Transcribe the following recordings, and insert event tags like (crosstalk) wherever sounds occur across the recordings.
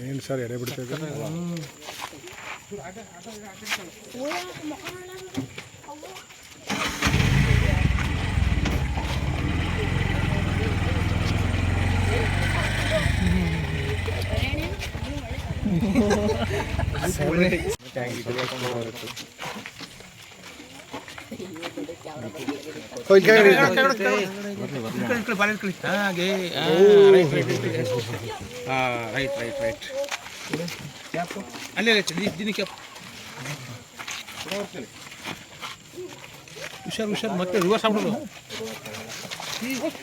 ಏನು ಸರ್ ಎಡೆ ಬಿಡ್ತಾ ಇದ್ದಾರೆ ಓ, ರೈಟ್ ರೈಟ್ ರೈಟ್ ಕ್ಯಾಪು ಅಲ್ಲೇ ದಿನ ಕ್ಯಾಪ್ ಹುಷಾರ್ ಹುಷಾರ್ ಮತ್ತೆ ರಿವರ್ಸ್ ಆಗ್ಬಿಡೋದು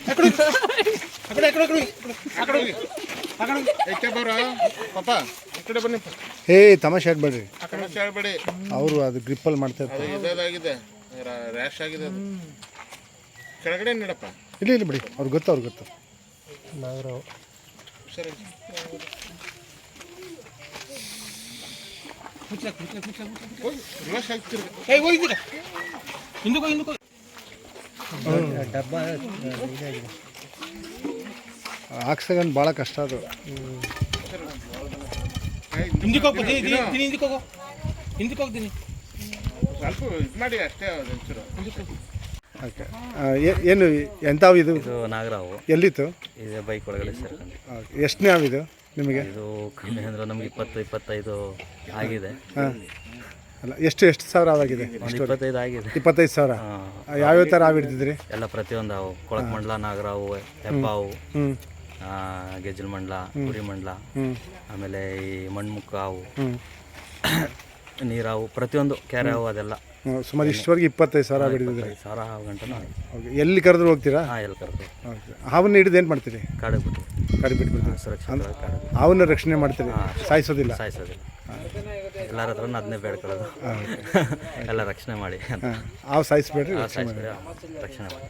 ಆ ಕಡೆ ಆ ಕಡೆ ಆ ಕಡೆ ಆ ಕಡೆ ಹೋಗಿ ಆ ಕಡೆ ಹೋಗಿ ಏಕೆ ಬರ ಪಾಪ ಈ ಕಡೆ ಬನ್ನಿ. ಹೇ ತಮಾಷೆ ಆಡ್ಬೇಡ್ರಿ ಆ ಕಡೆ ಅವರು ಅದು ಗ್ರಿಪ್ಪಲ್ಲಿ ಮಾಡ್ತಾ ಅದು ಇರ್ತಾರೆ ಇದಾಗಿದೆ ರ್ಯಾಶ್ ಆಗಿದೆ ಅದು. ಕೆಳಗಡೆ ನೀಡಪ್ಪ ಇಲ್ಲ ಇಲ್ಲ ಬಿಡಿ. ಅವ್ರಿಗೆ ಗೊತ್ತು ಅವ್ರಿಗೆ ಗೊತ್ತು. ಸರಿ ಹಿಂದಕ್ಕೆ ಹಿಂದಕ್ಕೆ ಹಾಕ್ಸಗಂಡು ಭಾಳ ಕಷ್ಟ ಅದು. ಹಿಂದಕ್ಕೆ ಹೋಗು ದಿನಿ ದಿನಿ ದಿನಿ ಹಿಂದಕ್ಕೆ ಹೋಗು. ಹಿಂದಕ್ಕೆ ಹೋಗ್ತೀನಿ ಸ್ವಲ್ಪ ಇದು ಮಾಡಿ ಅಷ್ಟೇ ಒಂಚೂರು. ಹಿಂದಕ್ಕೆ ಹೋಗು. ಓಕೆ. ಏನು ಎಂಥವು ಇದು? ಇದು ನಾಗರಾವು ಎಲ್ಲಿತ್ತು? ಇದೆ ಬೈಕ್ ಒಳಗಡೆ ಸೇರ್ಕೊಂಡು. ಎಷ್ಟನೇ ಇದು ನಿಮಗೆ? ಇದು ಕಮ್ಮಿ ಅಂದ್ರೆ ನಮ್ಗೆ ಇಪ್ಪತ್ತು ಇಪ್ಪತ್ತೈದು ಆಗಿದೆ. ಅಲ್ಲ ಎಷ್ಟು ಎಷ್ಟು ಸಾವಿರ ಆವಾಗಿದೆ ಒಂದು ಇಪ್ಪತ್ತೈದು ಆಗಿದೆ. ಇಪ್ಪತ್ತೈದು ಸಾವಿರ. ಯಾವ್ಯಾವ ಥರ ಆಗಿಡ್ತಿದ್ರಿ ಎಲ್ಲ ಪ್ರತಿಯೊಂದು ಅವು ಕೊಳಕ್ ಮಂಡಲ ನಾಗರಾವು ಹೆಬ್ಬಾವು ಗೆಜಲ್ ಗೆಜ್ಜಲ್ ಮಂಡಲ ಕುರಿ ಮಂಡಲ ಆಮೇಲೆ ಈ ಮಣ್ಮುಕ್ಕ ಹಾವು. ಹ್ಞೂ ನೀರಾವು ಪ್ರತಿಯೊಂದು ಕೆರೆ ಹಾವು ಅದೆಲ್ಲ ಸುಮಾರು ಇಷ್ಟವರೆಗೆ ಇಪ್ಪತ್ತೈದು ಸಾವಿರ ಬಿಡಿದ್ರೆ ಸಾವಿರ ಹಾವು ಗಂಟೆ ಓಕೆ. ಎಲ್ಲಿ ಕರೆದ್ರು ಹೋಗ್ತೀರಾ? ಹಾಂ ಎಲ್ಲಿ ಕರೆದು ಓಕೆ. ಹಾವನ್ನ ಹಿಡಿದು ಏನು ಮಾಡ್ತೀರಿ? ಕಾಡಿಗೆ ಬಿಟ್ಟು. ಕಡಿ ಬಿಟ್ಬಿಡ್ತೀರಿ ಬಿಡ್ತೀವಿ ಕಾಡಿಗೆ ಹಾವನ್ನ ರಕ್ಷಣೆ ಮಾಡ್ತೀರಿ? ಸಾಯಿಸೋದಿಲ್ಲ? ಸಾಯಿಸೋದಿಲ್ಲ. ಎಲ್ಲರ ಹತ್ರ ಅದನ್ನೇ ಬೇಡ್ಕೊಳ್ಳೋದು. (laughs) ಎಲ್ಲ ರಕ್ಷಣೆ ಮಾಡಿ ಹಾವು ಸಾಯಿಸ್ಬೇಡ್ರಿ ರಕ್ಷಣೆ ಮಾಡಿ.